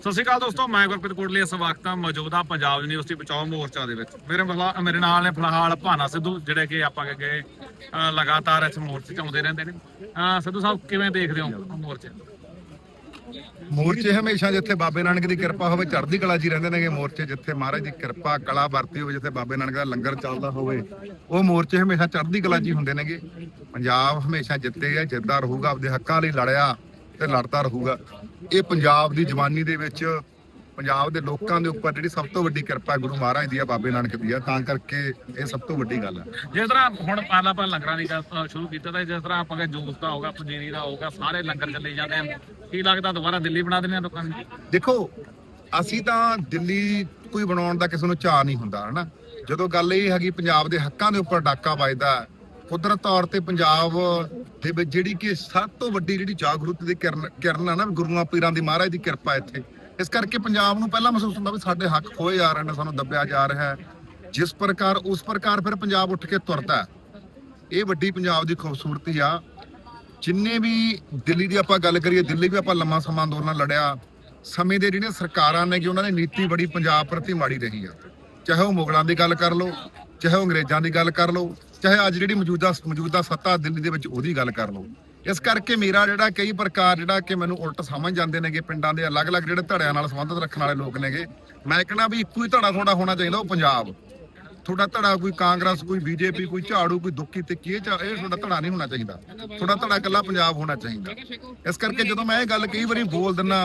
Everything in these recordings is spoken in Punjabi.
ਸਤਿ ਸ਼੍ਰੀ ਅਕਾਲ ਦੋਸਤੋ, ਮੈਂ ਗੁਰਪ੍ਰੀਤ ਕੋਟਲੀ, ਇਸ ਵਕਤ ਮੌਜੂਦਾ ਪੰਜਾਬ ਯੂਨੀਵਰਸਿਟੀ ਬਚਾਓ ਮੋਰਚਾ ਦੇ ਵਿੱਚ। ਮੇਰੇ ਮੇਰੇ ਨਾਲ ਨੇ ਫਿਲਹਾਲ ਭਾਨਾ ਸਿੱਧੂ, ਜਿਹੜੇ ਕਿ ਆਪਾਂ ਅੱਗੇ ਲਗਾਤਾਰ ਇਸ ਮੋਰਚੇ ਚ ਆਉਂਦੇ ਰਹਿੰਦੇ ਨੇ। ਸਿੱਧੂ ਸਾਹਿਬ, ਕਿਵੇਂ ਦੇਖਦੇ ਹੋ ਮੋਰਚੇ? ਮੋਰਚੇ ਹਮੇਸ਼ਾ ਜਿੱਥੇ ਬਾਬੇ ਨਾਨਕ ਦੀ ਕਿਰਪਾ ਹੋਵੇ, ਚੜ੍ਹਦੀ ਕਲਾ ਜੀ ਰਹਿੰਦੇ ਨੇਗੇ ਮੋਰਚੇ, ਜਿੱਥੇ ਮਹਾਰਾਜ ਦੀ ਕਿਰਪਾ, ਕਲਾ ਵਰਤੀ ਹੋਵੇ, ਜਿੱਥੇ ਬਾਬੇ ਨਾਨਕ ਦਾ ਲੰਗਰ ਚੱਲਦਾ ਹੋਵੇ, ਉਹ ਮੋਰਚੇ ਹਮੇਸ਼ਾ ਚੜ੍ਹਦੀ ਕਲਾ ਜੀ ਹੁੰਦੇ ਨੇਗੇ। ਪੰਜਾਬ ਹਮੇਸ਼ਾ ਜਿੱਤੇ ਜਿੱਤਦਾ ਰਹੂਗਾ, ਆਪਦੇ ਹੱਕਾਂ ਲਈ ਲੜਿਆ ਤੇ ਲੜਦਾ ਰਹੂਗਾ। ਇਹ ਪੰਜਾਬ ਦੀ ਜਵਾਨੀ ਦੇ ਵਿੱਚ ਪੰਜਾਬ ਦੇ ਲੋਕਾਂ ਦੇ ਉੱਪਰ ਜਿਹੜੀ ਸਭ ਤੋਂ ਵੱਡੀ ਕਿਰਪਾ ਗੁਰੂ ਮਹਾਰਾਜ ਦੀ ਆ ਬਾਬੇ ਨਾਨਕ ਦੀ ਆ ਤਾਂ ਕਰਕੇ ਇਹ ਸਭ ਤੋਂ ਵੱਡੀ ਗੱਲ ਹੈ ਜਿਸ ਤਰ੍ਹਾਂ ਹੁਣ ਪਹਿਲਾਂ ਆਪਾਂ ਲੰਗਰਾਂ ਦੀ ਗੱਲ ਸ਼ੁਰੂ ਕੀਤਾ ਤਾਂ ਜਿਸ ਤਰ੍ਹਾਂ ਆਪਾਂ ਕਿ ਜੂਸ ਦਾ ਹੋਗਾ ਪੰਜੀਰੀ ਦਾ ਹੋਗਾ ਸਾਰੇ ਲੰਗਰ ਚੱਲੇ ਜਾਂਦੇ ਹਨ। ਕੀ ਲੱਗਦਾ ਦੁਬਾਰਾ ਦਿੱਲੀ ਬਣਾ ਦਿੰਦੇ ਆ ਲੋਕਾਂ ਨੂੰ? ਦੇਖੋ ਅਸੀਂ ਤਾਂ ਦਿੱਲੀ ਕੋਈ ਬਣਾਉਣ ਦਾ ਕਿਸੇ ਨੂੰ ਚਾਹ ਨਹੀਂ ਹੁੰਦਾ ਹਨਾ? ਜਦੋਂ ਗੱਲ ਇਹ ਹੈਗੀ ਪੰਜਾਬ ਦੇ ਹੱਕਾਂ ਦੇ ਉੱਪਰ ਡਾਕਾ ਵੱਜਦਾ ਕੁਦਰਤ ਤੌਰ ਤੇ ਪੰਜਾਬ ਦੇ ਵਿੱਚ ਜਿਹੜੀ ਕਿ ਸਭ ਤੋਂ ਵੱਡੀ ਜਿਹੜੀ ਜਾਗਰੂਕਤਾ ਦੀ ਕਿਰਨ ਕਿਰਨ ਆ ਨਾ ਗੁਰੂਆਂ ਪੀਰਾਂ ਦੀ ਮਹਾਰਾਜ ਦੀ ਕਿਰਪਾ ਇੱਥੇ। ਇਸ ਕਰਕੇ ਪੰਜਾਬ ਨੂੰ ਪਹਿਲਾਂ ਮਹਿਸੂਸ ਹੁੰਦਾ ਵੀ ਸਾਡੇ ਹੱਕ ਖੋਏ ਜਾ ਰਹੇ ਨੇ, ਸਾਨੂੰ ਦੱਬਿਆ ਜਾ ਰਿਹਾ ਹੈ। ਜਿਸ ਪ੍ਰਕਾਰ, ਉਸ ਪ੍ਰਕਾਰ ਫਿਰ ਪੰਜਾਬ ਉੱਠ ਕੇ ਤੁਰਦਾ ਇਹ ਵੱਡੀ ਪੰਜਾਬ ਦੀ ਖੂਬਸੂਰਤੀ ਆ। ਜਿੰਨੇ ਵੀ ਦਿੱਲੀ ਦੀ ਆਪਾਂ ਗੱਲ ਕਰੀਏ, ਦਿੱਲੀ ਵੀ ਆਪਾਂ ਲੰਮਾ ਸਮਾਂ ਅੰਦੋਲਨ ਲੜਿਆ। ਸਮੇਂ ਦੇ ਜਿਹੜੀਆਂ ਸਰਕਾਰਾਂ ਨੇ ਕਿ ਉਹਨਾਂ ਦੀ ਨੀਤੀ ਬੜੀ ਪੰਜਾਬ ਪ੍ਰਤੀ ਮਾੜੀ ਰਹੀ ਆ। ਚਾਹੇ ਉਹ ਮੁਗਲਾਂ ਦੀ ਗੱਲ ਕਰ ਲਓ, ਚਾਹੇ ਉਹ ਅੰਗਰੇਜ਼ਾਂ ਦੀ ਗੱਲ ਕਰ ਲਓ ਚਾਹੇ ਅੱਜ ਜਿਹੜੀ ਮੌਜੂਦਾ ਮੌਜੂਦਾ ਸੱਤਾ ਦਿੱਲੀ ਦੇ ਵਿੱਚ ਉਹਦੀ ਗੱਲ ਕਰ ਲਓ। ਇਸ ਕਰਕੇ ਮੇਰਾ ਜਿਹੜਾ ਕਈ ਪ੍ਰਕਾਰ ਜਿਹੜਾ ਕਿ ਮੈਨੂੰ ਉਲਟ ਸਮਝ ਜਾਂਦੇ ਨੇਗੇ ਪਿੰਡਾਂ ਦੇ ਅਲੱਗ-ਅਲੱਗ ਜਿਹੜੇ ਧੜਿਆਂ ਨਾਲ ਸੰਬੰਧਿਤ ਰੱਖਣ ਵਾਲੇ ਲੋਕ ਨੇਗੇ। ਮੈਂ ਕਹਿੰਦਾ ਵੀ ਇੱਕੋ ਹੀ ਧੜਾ ਤੁਹਾਡਾ ਹੋਣਾ ਚਾਹੀਦਾ, ਉਹ ਪੰਜਾਬ। ਤੁਹਾਡਾ ਧੜਾ ਕੋਈ ਕਾਂਗਰਸ, ਕੋਈ ਬੀਜੇਪੀ, ਕੋਈ ਝਾੜੂ, ਕੋਈ ਦੁੱਕੀ ਤੇ ਕੀ ਇਹ ਤੁਹਾਡਾ ਧੜਾ ਨਹੀਂ ਹੋਣਾ ਚਾਹੀਦਾ। ਤੁਹਾਡਾ ਧੜਾ ਇਕੱਲਾ ਪੰਜਾਬ ਹੋਣਾ ਚਾਹੀਦਾ। ਇਸ ਕਰਕੇ ਜਦੋਂ ਮੈਂ ਇਹ ਗੱਲ ਕਈ ਵਾਰੀ ਬੋਲ ਦਿੰਨਾ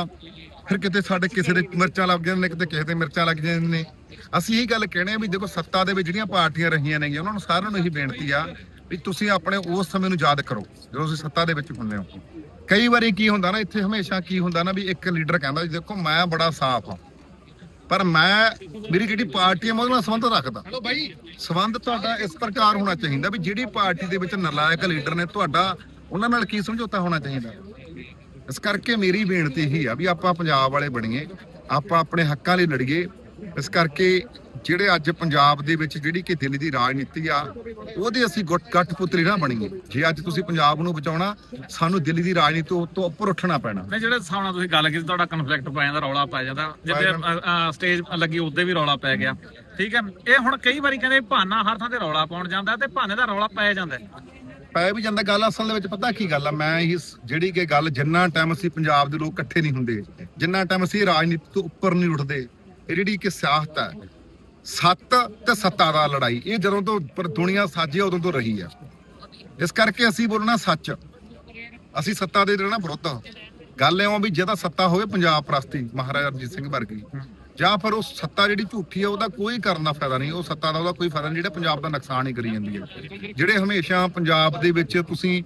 ਫਿਰ ਕਿਤੇ ਸਾਡੇ ਕਿਸੇ ਦੇ ਮਿਰਚਾਂ ਲੱਗ ਜਾਂਦੀਆਂ ਨੇ, ਕਿਤੇ ਕਿਸੇ ਦੇ ਮਿਰਚਾਂ ਲੱਗ ਜਾਂਦੀਆਂ ਨੇ। ਅਸੀਂ ਇਹੀ ਗੱਲ ਕਹਿਣੇ ਆ ਵੀ ਦੇਖੋ, ਸੱਤਾ ਦੇ ਵਿੱਚ ਜਿਹੜੀਆਂ ਪਾਰਟੀਆਂ ਰਹੀਆਂ ਨੇਗੀਆਂ, ਉਹਨਾਂ ਨੂੰ ਸਾਰਿਆਂ ਨੂੰ ਇਹੀ ਬੇਨਤੀ ਆ ਵੀ ਤੁਸੀਂ ਆਪਣੇ ਉਸ ਸਮੇਂ ਨੂੰ ਯਾਦ ਕਰੋ, ਜਦੋਂ ਤੁਸੀਂ ਸੱਤਾ ਦੇ ਵਿੱਚ ਹੁੰਦੇ ਹੋ। ਕਈ ਵਾਰੀ ਕੀ ਹੁੰਦਾ ਨਾ, ਇੱਥੇ ਹਮੇਸ਼ਾ ਕੀ ਹੁੰਦਾ ਨਾ ਵੀ ਇੱਕ ਲੀਡਰ ਕਹਿੰਦਾ ਦੇਖੋ, ਮੈਂ ਬੜਾ ਸਾਫ਼ ਆ ਪਰ ਮੈਂ ਮੇਰੀ ਜਿਹੜੀ ਪਾਰਟੀ ਹੈ ਮੈਂ ਉਹਦੇ ਨਾਲ ਸੰਬੰਧ ਰੱਖਦਾ। ਹਲੋ ਬਾਈ ਸੰਬੰਧ ਤੁਹਾਡਾ ਇਸ ਪ੍ਰਕਾਰ ਹੋਣਾ ਚਾਹੀਦਾ ਵੀ ਜਿਹੜੀ ਪਾਰਟੀ ਦੇ ਵਿੱਚ ਨਲਾਇਕ ਲੀਡਰ ਨੇ, ਤੁਹਾਡਾ ਉਹਨਾਂ ਨਾਲ ਕੀ ਸਮਝੌਤਾ ਹੋਣਾ ਚਾਹੀਦਾ? ਇਸ ਕਰਕੇ ਮੇਰੀ ਬੇਨਤੀ ਇਹੀ ਆ ਵੀ ਆਪਾਂ ਪੰਜਾਬ ਵਾਲੇ ਬਣੀਏ ਆਪਾਂ ਆਪਣੇ ਹੱਕਾਂ ਲਈ ਲੜੀਏ। ਇਸ ਕਰਕੇ ਜਿਹੜੇ ਅੱਜ ਪੰਜਾਬ ਦੇ ਵਿੱਚ ਜਿਹੜੀ ਕਿ ਦਿੱਲੀ ਦੀ ਰਾਜਨੀਤੀ ਆ ਉਹਦੇ ਅਸੀਂ ਗੁੱਟ ਗੱਠ ਪੁੱਤਰੀ ਨਾ ਬਣੀਏ। ਜੇ ਅੱਜ ਤੁਸੀਂ ਪੰਜਾਬ ਨੂੰ ਬਚਾਉਣਾ ਸਾਨੂੰ ਦਿੱਲੀ ਦੀ ਰਾਜਨੀਤੀ ਤੋਂ ਉੱਪਰ ਉੱਠਣਾ ਪੈਣਾ। ਨਹੀਂ ਜਿਹੜੇ ਨਾਲ ਤੁਸੀਂ ਗੱਲ ਕੀਤੀ ਤੁਹਾਡਾ ਕਨਫਲਿਕਟ ਪੈ ਜਾਂਦਾ ਰੌਲਾ ਪੈ ਜਾਂਦਾ। ਜਿੱਦੇ। ਸਟੇਜ ਲੱਗੀ ਉੱਤੇ ਵੀ ਰੌਲਾ ਪੈ ਗਿਆ। ਠੀਕ ਹੈ? ਇਹ ਹੁਣ ਕਈ ਵਾਰੀ ਕਹਿੰਦੇ ਭਾਨਾ ਹਰ ਥਾਂ ਤੇ ਰੌਲਾ ਪਾਉਣ ਜਾਂਦਾ ਤੇ ਭਾਨੇ ਦਾ ਰੌਲਾ ਪੈ ਜਾਂਦਾ। ਹੈ। ਪੈ ਵੀ ਜਾਂਦਾ ਗੱਲ ਅਸਲ ਦੇ ਵਿੱਚ ਪਤਾ ਕੀ ਗੱਲ ਆ? ਮੈਂ ਇਹ ਜਿਹੜੀ ਕਿ ਗੱਲ ਜਿੰਨਾ ਟਾਈਮ ਅਸੀਂ ਪੰਜਾਬ ਦੇ ਲੋਕ ਇਕੱਠੇ ਨਹੀਂ ਹੁੰਦੇ, ਜਿੰਨਾ ਟਾਈਮ ਅਸੀਂ ਰਾਜਨੀਤੀ ਤੋਂ ਉੱਪਰ ਨਹੀਂ ਉੱਠਦੇ, ਇਹ ਜਿਹੜੀ ਕਿ ਸਿਆਸਤ ਹੈ ਸੱਤ ਤੇ ਸੱਤਾ ਦਾ ਲੜਾਈ, ਇਹ ਜਦੋਂ ਤੋਂ ਪਰ ਦੁਨੀਆ ਸਾਜੀ ਉਦੋਂ ਤੋਂ ਰਹੀ ਆ। ਇਸ ਕਰਕੇ ਅਸੀਂ ਬੋਲਣਾ ਸੱਚ। ਅਸੀਂ ਸੱਤਾ ਦੇ ਰਹਿਣਾ ਵਿਰੁੱਧ। ਆ। ਗੱਲ ਇਉਂ ਵੀ ਜਿਹਦਾ ਸੱਤਾ ਹੋਵੇ, ਪੰਜਾਬ ਪ੍ਰਸਤੀ ਮਹਾਰਾਜਾ ਰਣਜੀਤ ਸਿੰਘ ਵਰਗੀ। ਜਾਂ ਫਿਰ ਉਹ ਸੱਤਾ ਜਿਹੜੀ ਝੂਠੀ ਆ, ਉਹਦਾ ਕੋਈ ਕਰਨ ਦਾ ਫਾਇਦਾ ਨਹੀਂ। ਉਹ ਸੱਤਾ ਦਾ ਉਹਦਾ ਕੋਈ ਫਾਇਦਾ ਨਹੀਂ, ਜਿਹੜਾ ਪੰਜਾਬ ਦਾ ਨੁਕਸਾਨ ਹੀ ਕਰੀ ਜਾਂਦੀ ਹੈ ਜਿਹੜੇ ਹਮੇਸ਼ਾ ਪੰਜਾਬ ਦੇ ਵਿੱਚ ਤੁਸੀਂ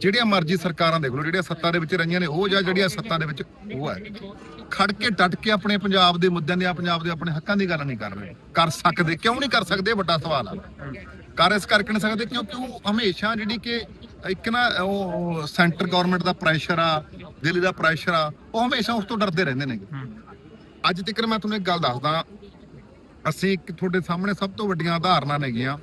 ਜਿਹੜੀਆਂ ਮਰਜ਼ੀ ਸਰਕਾਰਾਂ ਦੇਖ ਲਓ, ਜਿਹੜੀਆਂ ਸੱਤਾ ਦੇ ਵਿੱਚ ਰਹੀਆਂ ਨੇ, ਉਹ ਜਾਂ ਜਿਹੜੀਆਂ ਸੱਤਾ ਦੇ ਵਿੱਚ ਉਹ ਹੈ ਖੜ ਕੇ ਡਟ ਕੇ ਆਪਣੇ ਪੰਜਾਬ ਦੇ ਮੁੱਦਿਆਂ ਦੇ ਆ ਪੰਜਾਬ ਦੇ ਆਪਣੇ ਹੱਕਾਂ ਦੀ ਗੱਲ ਨਹੀਂ ਕਰ ਰਹੇ। ਕਰ ਸਕਦੇ, ਕਿਉਂ ਨਹੀਂ ਕਰ ਸਕਦੇ, ਵੱਡਾ ਸਵਾਲ ਆ। ਕਰ ਇਸ ਕਰਕੇ ਨਹੀਂ ਸਕਦੇ, ਕਿਉਂਕਿ ਉਹ ਹਮੇਸ਼ਾ ਜਿਹੜੀ ਕਿ ਇੱਕ ਨਾ ਉਹ ਸੈਂਟਰ ਗਵਰਨਮੈਂਟ ਦਾ ਪ੍ਰੈਸ਼ਰ ਆ, ਦਿੱਲੀ ਦਾ ਪ੍ਰੈਸ਼ਰ ਆ, ਉਹ ਹਮੇਸ਼ਾ ਉਸ ਤੋਂ ਡਰਦੇ ਰਹਿੰਦੇ ਨੇ ਅੱਜ ਤੱਕ ਮੈਂ ਤੁਹਾਨੂੰ ਇੱਕ ਗੱਲ ਦੱਸਦਾ। ਅਸੀਂ ਇੱਕ ਤੁਹਾਡੇ ਸਾਹਮਣੇ ਸਭ ਤੋਂ ਵੱਡੀਆਂ ਉਦਾਹਰਨਾਂ ਨੇਗੀਆਂ।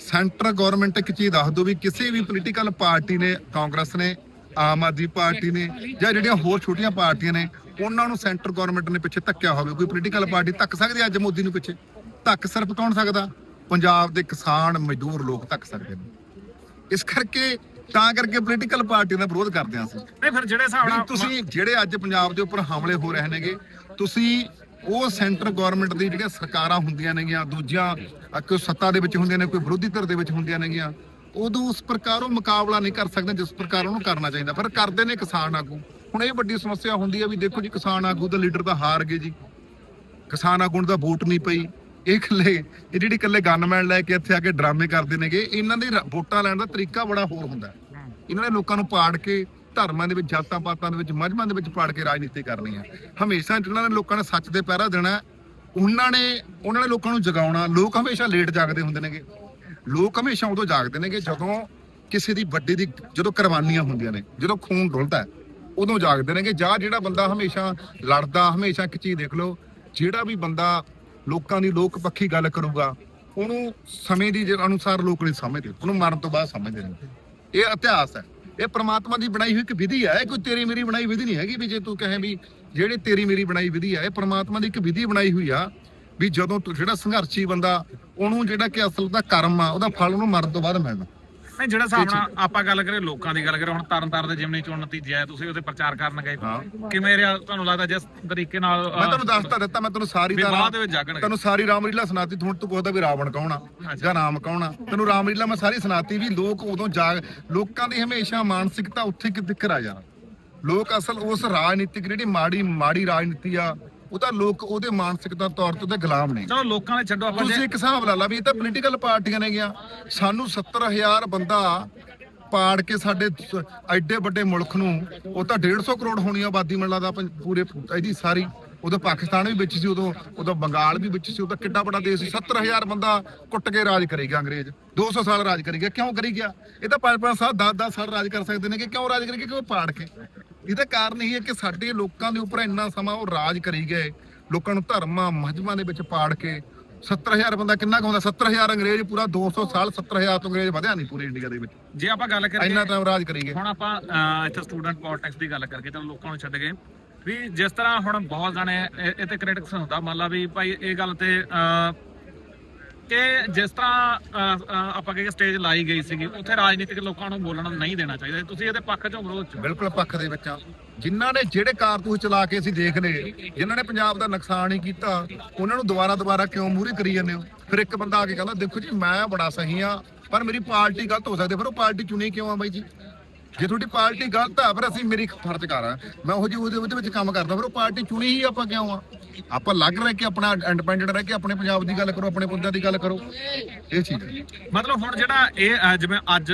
ਸੈਂਟਰ ਗਵਰਨਮੈਂਟ ਇੱਕ ਚੀਜ਼ ਦੱਸ ਦੋ ਵੀ ਕਿਸੇ ਵੀ ਪੋਲੀਟੀਕਲ ਪਾਰਟੀ ਨੇ ਕਾਂਗਰਸ ਨੇ ਆਮ ਆਦਮੀ ਪਾਰਟੀ ਨੇ ਜਾਂ ਜਿਹੜੀਆਂ ਹੋਰ ਛੋਟੀਆਂ ਪਾਰਟੀਆਂ ਨੇ ਉਹਨਾਂ ਨੂੰ ਸੈਂਟਰ ਗਵਰਨਮੈਂਟ ਨੇ ਪਿੱਛੇ ਧੱਕਿਆ ਹੋਵੇ। ਕੋਈ ਪੋਲੀਟੀਕਲ ਪਾਰਟੀ ਧੱਕ ਸਕਦੀ ਅੱਜ ਮੋਦੀ ਨੂੰ ਪਿੱਛੇ? ਧੱਕ ਸਿਰਫ ਕੌਣ ਸਕਦਾ? ਪੰਜਾਬ ਦੇ ਕਿਸਾਨ ਮਜ਼ਦੂਰ ਲੋਕ ਧੱਕ ਸਕਦੇ ਨੇ। ਇਸ ਕਰਕੇ ਤਾਂ ਕਰਕੇ ਪੋਲੀਟੀਕਲ ਪਾਰਟੀਆਂ ਦਾ ਵਿਰੋਧ ਕਰਦੇ ਹਾਂ ਅਸੀਂ। ਨਹੀਂ ਫਿਰ ਜਿਹੜੇ ਹਿਸਾਬ ਨਾਲ ਤੁਸੀਂ ਜਿਹੜੇ ਅੱਜ ਪੰਜਾਬ ਦੇ ਉੱਪਰ ਹਮਲੇ ਹੋ ਰਹੇ ਨੇਗੇ ਤੁਸੀਂ ਉਹ ਸੈਂਟਰ ਗਵਰਨਮੈਂਟ ਦੀ ਜਿਹੜੀਆਂ ਸਰਕਾਰਾਂ ਹੁੰਦੀਆਂ ਨੇਗੀਆਂ ਦੂਜੀਆਂ ਕੋਈ ਸੱਤਾ ਦੇ ਵਿੱਚ ਹੁੰਦੀਆਂ ਨੇ ਕੋਈ ਵਿਰੋਧੀ ਧਿਰ ਦੇ ਵਿੱਚ ਹੁੰਦੀਆਂ ਨੇਗੀਆਂ ਉਦੋਂ ਉਸ ਪ੍ਰਕਾਰ ਉਹ ਮੁਕਾਬਲਾ ਨਹੀਂ ਕਰ ਸਕਦੇ ਜਿਸ ਪ੍ਰਕਾਰ ਉਹਨੂੰ ਕਰਨਾ ਚਾਹੀਦਾ। ਫਿਰ ਕਰਦੇ ਨੇ ਕਿਸਾਨ ਆਗੂ। ਹੁਣ ਇਹ ਵੱਡੀ ਸਮੱਸਿਆ ਹੁੰਦੀ ਹੈ ਵੀ ਦੇਖੋ ਜੀ ਕਿਸਾਨ ਆਗੂ ਦਾ ਲੀਡਰ ਤਾਂ ਹਾਰ ਗਏ ਜੀ। ਕਿਸਾਨ ਆਗੂ ਤਾਂ ਵੋਟ ਨਹੀਂ ਪਈ। ਇਹ ਇਕੱਲੇ ਇਹ ਜਿਹੜੀ ਇਕੱਲੇ ਗਨਮੈਨ ਲੈ ਕੇ ਇੱਥੇ ਆ ਕੇ ਡਰਾਮੇ ਕਰਦੇ ਨੇਗੇ ਇਹਨਾਂ ਦੇ ਵੋਟਾਂ ਲੈਣ ਦਾ ਤਰੀਕਾ ਬੜਾ ਹੋਰ ਹੁੰਦਾ। ਇਹਨਾਂ ਨੇ ਲੋਕਾਂ ਨੂੰ ਪਾੜ ਕੇ ਧਰਮਾਂ ਦੇ ਵਿੱਚ, ਜਾਤਾਂ ਪਾਤਾਂ ਦੇ ਵਿੱਚ, ਮਜ਼ਮਾਂ ਦੇ ਵਿੱਚ ਪਾੜ ਕੇ ਰਾਜਨੀਤੀ ਕਰਨੀ ਹੈ ਹਮੇਸ਼ਾ ਜਿਹਨਾਂ ਨੇ ਲੋਕਾਂ ਨੇ ਸੱਚ ਦੇ ਪਹਿਰਾ ਦੇਣਾ, ਉਹਨਾਂ ਨੇ ਉਹਨਾਂ ਨੇ ਲੋਕਾਂ ਨੂੰ ਜਗਾਉਣਾ। ਲੋਕ ਹਮੇਸ਼ਾ ਲੇਟ ਜਾਗਦੇ ਹੁੰਦੇ ਨੇਗੇ। ਲੋਕ ਹਮੇਸ਼ਾ ਉਦੋਂ ਜਾਗਦੇ ਨੇਗੇ ਜਦੋਂ ਕਿਸੇ ਦੀ ਵੱਡੀ ਦੀ, ਜਦੋਂ ਕੁਰਬਾਨੀਆਂ ਹੁੰਦੀਆਂ ਨੇ, ਜਦੋਂ ਖੂਨ ਡੁੱਲਦਾ ਉਦੋਂ ਜਾਗਦੇ ਨੇਗੇ। ਜਾਂ ਜਿਹੜਾ ਬੰਦਾ ਹਮੇਸ਼ਾ ਲੜਦਾ, ਹਮੇਸ਼ਾ ਇੱਕ ਚੀਜ਼ ਦੇਖ ਲਓ, ਜਿਹੜਾ ਵੀ ਬੰਦਾ ਲੋਕਾਂ ਦੀ ਲੋਕ ਪੱਖੀ ਗੱਲ ਕਰੂਗਾ, ਉਹਨੂੰ ਸਮੇਂ ਦੀ ਅਨੁਸਾਰ ਲੋਕ ਨਹੀਂ ਸਮਝਦੇ, ਉਹਨੂੰ ਮਰਨ ਤੋਂ ਬਾਅਦ ਸਮਝਦੇ ਨੇ। ਇਹ ਇਤਿਹਾਸ ਹੈ। ਇਹ ਪ੍ਰਮਾਤਮਾ ਦੀ ਬਣਾਈ ਹੋਈ ਇੱਕ ਵਿਧੀ ਹੈ ਇਹ ਕੋਈ ਤੇਰੀ ਮੇਰੀ ਬਣਾਈ ਵਿਧੀ ਨਹੀਂ ਹੈਗੀ ਵੀ ਜੇ ਤੂੰ ਕਹੇ ਵੀ ਜਿਹੜੀ ਤੇਰੀ ਮੇਰੀ ਬਣਾਈ ਵਿਧੀ ਆ, ਇਹ ਪ੍ਰਮਾਤਮਾ ਦੀ ਇੱਕ ਵਿਧੀ ਬਣਾਈ ਹੋਈ ਆ ਵੀ ਜਦੋਂ ਤੂੰ ਜਿਹੜਾ ਸੰਘਰਸ਼ੀ ਬੰਦਾ, ਉਹਨੂੰ ਜਿਹੜਾ ਕਿ ਅਸਲ ਦਾ ਕਰਮ ਆ, ਉਹਦਾ ਫਲ ਉਹਨੂੰ ਮਰਨ ਤੋਂ ਬਾਅਦ ਮਿਲਦਾ ਨਹੀਂ ਜਿਹੜਾ ਨਾਲ ਆਪਾਂ ਗੱਲ ਕਰੀਏ ਲੋਕਾਂ ਦੀ ਗੱਲ ਕਰੀਏ ਹੁਣ ਤਰਨ ਤਾਰਨ ਦੇ ਜਿਮਨੀ ਚੋਣ ਨਤੀਜੇ ਆਏ ਤੁਸੀਂ ਉਹਦੇ ਪ੍ਰਚਾਰ ਕਰਨ ਗਏ ਕਿਵੇਂ ਰਿਹਾ? ਤੁਹਾਨੂੰ ਲੱਗਦਾ ਜਿਸ ਤਰੀਕੇ ਨਾਲ ਮੈਂ ਤੁਹਾਨੂੰ ਦੱਸਤਾ ਦਿੱਤਾ ਮੈਂ ਤੈਨੂੰ ਸਾਰੀ ਤੈਨੂੰ ਸਾਰੀ ਰਾਮਲੀਲਾ ਸੁਣਾਤੀ ਹੁਣ ਤੂੰ ਪੁੱਛਦਾ ਵੀ ਰਾਵਣ ਕੌਣ ਆ ਜਾਂ ਰਾਮ ਕੌਣ ਆ? ਤੈਨੂੰ ਰਾਮਲੀਲਾ ਮੈਂ ਸਾਰੀ ਸੁਣਾਤੀ ਵੀ ਲੋਕ ਉਦੋਂ ਜਾਗ ਲੋਕਾਂ ਦੀ ਹਮੇਸ਼ਾ ਮਾਨਸਿਕਤਾ ਉੱਥੇ ਕਿ ਦਿੱਕਰ ਆ ਜਾਣਾ। ਲੋਕ ਅਸਲ ਉਸ ਰਾਜਨੀਤਿਕ ਜਿਹੜੀ ਮਾੜੀ ਮਾੜੀ ਰਾਜਨੀਤੀ ਆ ਉਹਦਾ ਲੋਕ ਉਹਦੇ ਮਾਨਸਿਕਤਾ ਤੌਰ ਤੇ ਉਹਦੇ ਗੁਲਾਮ ਨੇ। ਚਲੋ ਲੋਕਾਂ ਦੇ ਛੱਡੋ ਆਪਾਂ ਤੁਸੀਂ ਇੱਕ ਹਿਸਾਬ ਲਾ ਲਾ ਵੀ ਇਹ ਤਾਂ ਪੋਲੀਟੀਕਲ ਪਾਰਟੀਆਂ ਨੇ ਗਿਆ ਸਾਨੂੰ 70000 ਬੰਦਾ ਪਾੜ ਕੇ ਸਾਡੇ ਐਡੇ ਵੱਡੇ ਮੁਲਕ ਨੂੰ ਉਹ ਤਾਂ 150 ਕਰੋੜ ਹੋਣੀ ਆਬਾਦੀ ਮੈਨੂੰ ਲੱਗਦਾ ਪੰ- ਪੂਰੇ ਇਹਦੀ ਸਾਰੀ। ਉਦੋਂ ਪਾਕਿਸਤਾਨ ਵੀ ਵਿੱਚ ਸੀ ਉਦੋਂ ਉਦੋਂ ਬੰਗਾਲ ਵੀ ਵਿੱਚ ਸੀ ਉਦੋਂ ਕਿੱਡਾ ਵੱਡਾ ਦੇਸ਼ ਸੀ। 70000 ਬੰਦਾ ਕੁੱਟ ਕੇ ਰਾਜ ਕਰੇਗਾ ਅੰਗਰੇਜ਼। 200 ਸਾਲ ਰਾਜ ਕਰੇਗਾ। ਕਿਉਂ ਕਰੀ ਗਿਆ? ਇਹ ਤਾਂ 5-5 ਸਾਲ 10-10 ਸਾਲ ਰਾਜ ਕਰ ਸਕਦੇ ਨੇ ਕਿ ਕਿਉਂ ਰਾਜ ਕਰੇਗਾ? ਕਿਉਂ ਪਾੜ ਕੇ। ਇਹਦਾ ਕਾਰਨ ਇਹ ਹੈ ਕਿ ਸਾਡੇ ਲੋਕਾਂ ਦੇ ਉੱਪਰ ਇੰਨਾ ਸਮਾਂ ਉਹ ਰਾਜ ਕਰੀ ਗਏ। ਲੋਕਾਂ ਨੂੰ ਧਰਮਾਂ ਮਹਜਮਾਂ ਦੇ ਵਿੱਚ ਪਾੜ ਕੇ 70000 ਬੰਦਾ ਕਿੰਨਾ ਕੁ ਹੁੰਦਾ? 70000 ਅੰਗਰੇਜ਼ ਪੂਰਾ 200 ਸਾਲ 70000 ਤੋਂ ਅੰਗਰੇਜ਼ ਵਧਿਆ ਨਹੀਂ ਪੂਰੇ ਇੰਡੀਆ ਦੇ ਵਿੱਚ। ਜੇ ਆਪਾਂ ਗੱਲ ਕਰੀਏ ਇੰਨਾ ਟਾਈਮ ਰਾਜ ਕਰੀ ਗਏ। ਹੁਣ ਆਪਾਂ ਇੱਥੇ ਸਟੂਡੈਂਟ ਪੋਲਿਟਿਕਸ ਦੀ ਗੱਲ ਕਰਕੇ ਤਾਂ ਲੋਕਾਂ ਨੂੰ ਛੱਡ ਗਏ। ਵੀ ਜਿਸ ਤਰ੍ਹਾਂ ਹੁਣ ਬਹੁਤ ਜਾਣੇ ਇਹ ਤੇ ਕ੍ਰਿਟਿਕਸ ਹੁੰਦਾ। ਮੰਨ ਲਾ ਵੀ ਭਾਈ ਇਹ ਗੱਲ ਤੇ ਕਿ ਜਿਸ ਤਰ੍ਹਾਂ ਆਪਾਂ ਕਹੀਏ ਸਟੇਜ ਲਾਈ ਗਈ ਸੀਗੀ, ਉੱਥੇ ਰਾਜਨੀਤਿਕ ਲੋਕਾਂ ਨੂੰ ਬੋਲਣ ਨਹੀਂ ਦੇਣਾ ਚਾਹੀਦਾ ਤੁਸੀਂ ਇਹਦੇ ਪੱਖ ਚੋਂ ਵਿਰੋਧ ਚ? ਬਿਲਕੁਲ ਪੱਖ ਦੇ ਵਿੱਚ ਆ। ਜਿਨ੍ਹਾਂ ਨੇ ਜਿਹੜੇ ਕਾਰਤੂਸ ਚਲਾ ਕੇ ਅਸੀਂ ਦੇਖ ਲਏ, ਜਿਨ੍ਹਾਂ ਨੇ ਪੰਜਾਬ ਦਾ ਨੁਕਸਾਨ ਹੀ ਕੀਤਾ, ਉਹਨਾਂ ਨੂੰ ਦੁਬਾਰਾ ਦੁਬਾਰਾ ਕਿਉਂ ਮੂਹਰੇ ਕਰੀ ਜਾਂਦੇ ਹੋ? ਫਿਰ ਇੱਕ ਬੰਦਾ ਆ ਕੇ ਕਹਿੰਦਾ, ਦੇਖੋ ਜੀ, ਮੈਂ ਬੜਾ ਸਹੀ ਆ ਪਰ ਮੇਰੀ ਪਾਰਟੀ ਗਲਤ ਹੋ ਸਕਦੀ ਫਿਰ ਉਹ ਪਾਰਟੀ ਚੁਣੀ ਕਿਉਂ ਆ ਬਾਈ ਜੀ? ਜੇ ਤੁਹਾਡੀ ਪਾਰਟੀ ਗਲਤ ਆ ਫਿਰ ਅਸੀਂ ਮੇਰੀ ਫਰਜ਼ ਕਰ ਆ। ਮੈਂ ਉਹ ਜੀ ਉਹਦੇ ਉਹਦੇ ਵਿੱਚ ਕੰਮ ਕਰਦਾ ਫਿਰ ਉਹ ਪਾਰਟੀ ਚੁਣੀ ਹੀ ਆਪਾਂ ਕਿਉਂ ਆ? ਆਪਾਂ ਲੱਗ ਰਹਿ ਕੇ ਆਪਣਾ ਇੰਡੀਪੈਂਡੈਂਟ ਰਹਿ ਕੇ ਆਪਣੇ ਪੰਜਾਬ ਦੀ ਗੱਲ ਕਰੋ ਆਪਣੇ ਮੁੱਦਿਆਂ ਦੀ ਗੱਲ ਕਰੋ। ਇਹ ਚੀਜ਼ ਹੈ ਮਤਲਬ ਹੁਣ ਜਿਹੜਾ ਇਹ ਜਿਵੇਂ ਅੱਜ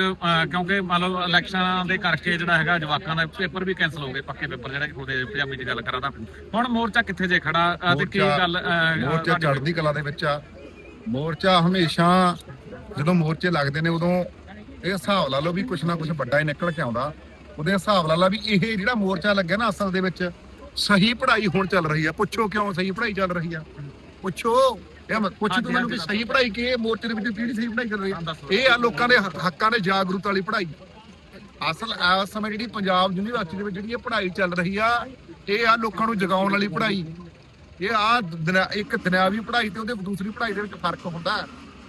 ਕਿਉਂਕਿ ਮੰਨ ਲਓ ਇਲੈਕਸ਼ਨਾਂ ਦੇ ਕਰਕੇ ਜਿਹੜਾ ਹੈਗਾ ਜਵਾਕਾਂ ਦਾ ਪੇਪਰ ਵੀ ਕੈਨਸਲ ਹੋ ਗਏ ਪੱਕੇ ਪੇਪਰ ਜਿਹੜੇ ਉਹਦੇ ਪੰਜਾਬੀ ਚ ਗੱਲ ਕਰਾਂ ਤਾਂ। ਹੁਣ ਮੋਰਚਾ ਕਿੱਥੇ ਜੇ ਖੜਾ ਤੇ ਕੀ ਗੱਲ ਮੋਰਚਾ ਚੜ੍ਹਦੀ ਕਲਾ ਦੇ ਵਿੱਚ ਆ। ਮੋਰਚਾ ਹਮੇਸ਼ਾ ਜਦੋਂ ਮੋਰਚੇ ਲੱਗਦੇ ਨੇ ਉਦੋਂ ਇਹ ਹਿਸਾਬ ਲਾ ਲਓ ਵੀ ਕੁਛ ਨਾ ਕੁਛ ਵੱਡਾ ਹੀ ਨਿਕਲ ਕੇ ਆਉਂਦਾ। ਉਹਦੇ ਹਿਸਾਬ ਲਾ ਲਾ ਵੀ ਇਹ ਜਿਹੜਾ ਮੋਰਚਾ ਲੱਗਿਆ ਨਾ ਅਸਲ ਦੇ ਵਿੱਚ ਸਹੀ ਪੜ੍ਹਾਈ ਹੁਣ ਚੱਲ ਰਹੀ ਆ। ਪੁੱਛੋ ਕਿਉਂ ਸਹੀ ਪੜ੍ਹਾਈ ਚੱਲ ਰਹੀ ਆ? ਪੁੱਛੋ। ਇਹ ਮ- ਪੁੱਛ ਤੂੰ ਮੈਨੂੰ ਵੀ ਸਹੀ ਪੜ੍ਹਾਈ ਕੀ ਇਹ ਮੋਰਚੇ ਦੇ ਵਿੱਚ ਕਿਹੜੀ ਸਹੀ ਪੜ੍ਹਾਈ ਚੱਲ ਰਹੀ ਆ? ਇਹ ਆ ਲੋਕਾਂ ਦੇ ਹੱਕਾਂ ਦੇ ਜਾਗਰੂਕਤਾ ਵਾਲੀ ਪੜ੍ਹਾਈ। ਅਸਲ ਇਸ ਸਮੇਂ ਜਿਹੜੀ ਪੰਜਾਬ ਯੂਨੀਵਰਸਿਟੀ ਦੇ ਵਿੱਚ ਜਿਹੜੀ ਇਹ ਪੜ੍ਹਾਈ ਚੱਲ ਰਹੀ ਆ ਇਹ ਆ ਲੋਕਾਂ ਨੂੰ ਜਗਾਉਣ ਵਾਲੀ ਪੜ੍ਹਾਈ। ਇਹ ਆ ਇੱਕ ਦੁਨਿਆਵੀ ਪੜ੍ਹਾਈ ਤੇ ਉਹਦੇ ਦੂਸਰੀ ਪੜ੍ਹਾਈ ਦੇ ਵਿੱਚ ਫ਼ਰਕ ਹੁੰਦਾ। ਹੈ।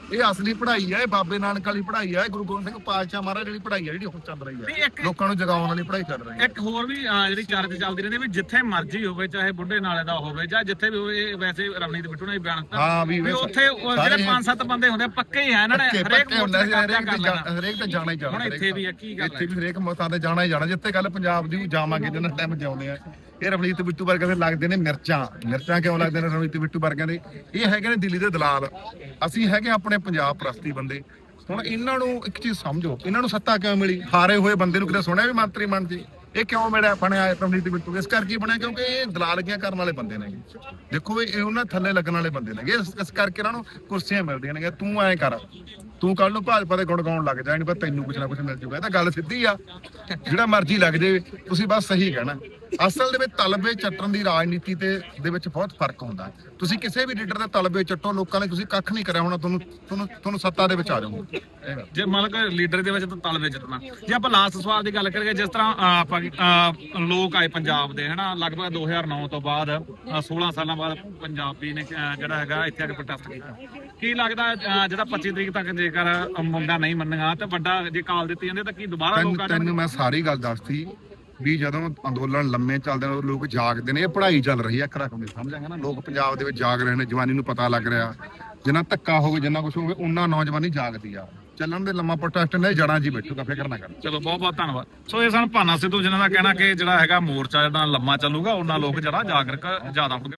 ਇਹ ਅਸਲੀ ਪੜ੍ਹਾਈ ਹੈ ਇਹ ਬਾਬੇ ਨਾਨਕ ਵਾਲੀ ਪੜ੍ਹਾਈ ਹੈ ਇਹ ਗੁਰੂ ਗੋਬਿੰਦ ਸਿੰਘ ਪਾਤਸ਼ਾਹ ਮਹਾਰਾਜ ਜਿਹੜੀ ਪੜ੍ਹਾਈ ਹੈ ਜਿਹੜੀ ਹੁਣ ਚੱਲ ਰਹੀ ਹੈ ਲੋਕਾਂ ਨੂੰ ਜਗਾਉਣ ਵਾਲੀ ਪੜ੍ਹਾਈ ਚੱਲ ਰਹੀ ਹੈ ਇੱਕ ਹੋਰ ਵੀ ਅਹ, ਜਿਹੜੀ ਚਰਚ ਚੱਲਦੀ ਰਹਿੰਦੀ ਵੀ ਜਿੱਥੇ ਮਰਜ਼ੀ ਹੋਵੇ ਚਾਹੇ ਬੁੱਢੇ ਨਾਲੇ ਦਾ ਹੋਵੇ ਜਾਂ ਜਿੱਥੇ ਵੀ ਹੋਵੇ ਇਹ ਵੈਸੇ ਰਵਨੀਤ ਬਿੱਟੂ ਨੇ ਵੀ ਬਿਆਨ ਦਿੱਤਾ। ਹਾਂ ਵੀ ਉੱਥੇ ਉਹ ਸਾਰੇ ਜਿਹੜੇ ਪੰਜ ਸੱਤ ਬੰਦੇ ਹੁੰਦੇ ਆ, ਪੱਕੇ ਹੀ ਆ ਇਹਨਾਂ ਨੇ ਪੱਕੇ ਹਰੇਕ ਪੱਕੇ ਹੁੰਦਾ ਸੀ ਮੋਰਚੇ ਹਰੇਕ ਤੇ ਜਾ- ਹਰੇਕ ਤੇ ਜਾਣਾ ਹੀ ਜਾਣਾ ਹੁਣ ਇੱਥੇ। ਵੀ ਆ, ਕੀ ਗੱਲ ਇੱਥੇ ਵੀ ਹਰੇਕ ਮਤਾਂ ਤੇ ਜਾਣਾ ਹੀ ਜਾਣਾ ਜਿੱਥੇ ਗੱਲ ਪੰਜਾਬ ਦੀ ਜਾਵਾਂਗੇ ਜਿੰਨਾ ਟਾਈਮ ਜਾਉਂਦੇ ਆ। ਇਹ ਰਵਨੀਤ ਬਿੱਟੂ ਵਰਗਿਆਂ ਦੇ ਲੱਗਦੇ ਨੇ ਮਿਰਚਾਂ। ਮਿਰਚਾਂ ਕਿਉਂ ਲੱਗਦੇ ਨੇ ਰਵਨੀਤ ਬਿੱਟੂ ਵਰਗਿਆਂ ਦੇ? ਇਹ ਹੈਗੇ ਨੇ ਦਿੱਲੀ ਦੇ ਦਲਾਲ। ਅਸੀਂ ਹੈਗੇ ਆਪਣੇ ਪੰਜਾਬ ਪ੍ਰਸਤੀ ਬੰਦੇ। ਹੁਣ ਇਹਨਾਂ ਨੂੰ ਇੱਕ ਚੀਜ਼ ਸਮਝੋ, ਇਹਨਾਂ ਨੂੰ ਸੱਤਾ ਕਿਉਂ ਮਿਲੀ? ਹਾਰੇ ਹੋਏ ਬੰਦੇ ਨੂੰ ਕਿਤੇ ਸੁਣਿਆ ਵੀ ਮੰਤਰੀ ਬਣ ਜੇ ਇਹ ਕਿਉਂ ਮਿਲਿਆ ਬਣਿਆ ਰਵਨੀਤ ਬਿੱਟੂ? ਇਸ ਕਰਕੇ ਬਣਿਆ ਕਿਉਂਕਿ ਇਹ ਦਲਾਲਗੀਆਂ ਕਰਨ ਵਾਲੇ ਬੰਦੇ ਨੇ ਦੇਖੋ ਇਹ ਉਹਨਾਂ ਥੱਲੇ ਲੱਗਣ ਵਾਲੇ ਬੰਦੇ ਨੇ ਇਸ ਕਰਕੇ ਇਹਨਾਂ ਨੂੰ ਕੁਰਸੀਆਂ ਮਿਲਦੀਆਂ ਨੇ ਤੂੰ ਐਂ ਕਰ। ਤੂੰ ਕੱਲ ਨੂੰ ਭਾਜਪਾ ਦੇ ਗੁਣ ਗਾਉਣ ਲੱਗ ਜਾਣੀ ਪਰ ਤੈਨੂੰ ਕੁਛ ਨਾ ਕੁਛ ਮਿਲ ਜੂਗਾ। ਇਹ ਤਾਂ ਗੱਲ ਸਿੱਧੀ ਆ। ਜਿਹੜਾ ਮਰਜ਼ੀ ਲੱਗ ਜੇ ਤੁਸੀਂ ਬਸ ਸਹੀ ਕਹਿਣਾ। ਅਸਲ ਦੇ ਵਿੱਚ ਤਲਬੇ ਚੱਟਣ ਦੀ ਰਾਜਨੀਤੀ ਤੇ ਦੇ ਵਿੱਚ ਬਹੁਤ ਫ਼ਰਕ ਹੁੰਦਾ। ਤੁਸੀਂ ਕਿਸੇ ਵੀ ਲੀਡਰ ਦੇ ਤਲਬੇ ਚੱਟੋ ਲੋਕਾਂ ਨੇ ਤੁਸੀਂ ਕੱਖ ਨਹੀਂ ਕਰਿਆ ਹੋਣਾ ਤੁਹਾਨੂੰ ਤੁਹਾਨੂੰ ਤੁਹਾਨੂੰ ਸੱਤਾ ਦੇ ਵਿੱਚ ਆ ਜਾਓਗੇ। ਜੇ ਮਤਲਬ ਲੀਡਰ ਦੇ ਵਿੱਚ ਤਾਂ ਤਲਵੇ ਜਿੱਤਣਾ ਜੇ ਆਪਾਂ ਲਾਸਟ ਸਵਾਲ ਦੀ ਗੱਲ ਕਰੀਏ ਜਿਸ ਤਰ੍ਹਾਂ ਲੋਕ ਆਏ ਪੰਜਾਬ ਦੇ ਹਨਾ ਲਗਭਗ 2009 ਤੋਂ ਬਾਅਦ ਅਹ, 16 ਸਾਲਾਂ ਬਾਅਦ ਪੰਜਾਬੀ ਨੇ ਜਿਹੜਾ ਹੈਗਾ ਇੱਥੇ ਆ ਕੇ ਪ੍ਰੋਟੈਸਟ ਕੀਤਾ ਕੀ ਲੱਗਦਾ ਜਿਹੜਾ 25 ਤਰੀਕ ਤੱਕ ਜੇਕਰ ਮੁੰਡਾ ਨਹੀਂ ਮੰਨੇਗਾ ਤਾਂ ਵੱਡਾ ਜੇ ਕਾਲ ਦਿੱਤੀ ਜਾਂਦੀ ਤਾਂ ਕੀ ਦੁਬਾਰਾ ਲੋਕ ਆ ਤੈਨੂੰ ਮੈਂ ਸਾਰੀ ਗੱਲ ਦੱਸਤੀ ਵੀ ਜਦੋਂ ਅੰਦੋਲਨ ਲੰਮੇ ਚੱਲਦੇ ਨੇ, ਲੋਕ ਜਾਗਦੇ ਨੇ, ਇਹ ਪੜ੍ਹਾਈ ਚੱਲ ਰਹੀ ਹੈ ਅੱਖਰਾਂ ਕਮੇ ਸਮਝਾਂਗੇ ਨਾ? ਲੋਕ ਪੰਜਾਬ ਦੇ ਵਿੱਚ ਜਾਗ ਰਹੇ ਨੇ, ਜਵਾਨੀ ਨੂੰ ਪਤਾ ਲੱਗ ਰਿਹਾ। ਜਿੰਨਾ ਧੱਕਾ ਹੋਵੇ, ਜਿੰਨਾ ਕੁਝ ਹੋਵੇ ਉਹਨਾਂ ਨੌਜਵਾਨੀ ਜਾਗਦੀ ਆ। ਚੱਲਣ ਦੇ ਲੰਮਾ ਪ੍ਰੋਟੈਸਟ ਨੇ, ਜੜਾਂ ਜੀ ਬੈਠੂਗਾ ਫਿਕਰ ਨਾ ਕਰ। ਚਲੋ, ਬਹੁਤ ਬਹੁਤ ਧੰਨਵਾਦ। ਸੋ ਇਹ ਸਨ ਭਾਨਾ ਸਿੱਧੂ, ਜਿਨ੍ਹਾਂ ਦਾ ਕਹਿਣਾ ਕਿ ਜਿਹੜਾ ਹੈਗਾ ਮੋਰਚਾ ਜਿਹੜਾ ਲੰਮਾ ਚੱਲੂਗਾ ਉਹਨਾਂ ਲੋਕ ਜਿਹੜਾ ਜਾਗਰਕ, ਜ਼ਿਆਦਾ ਹੋਣਗੇ।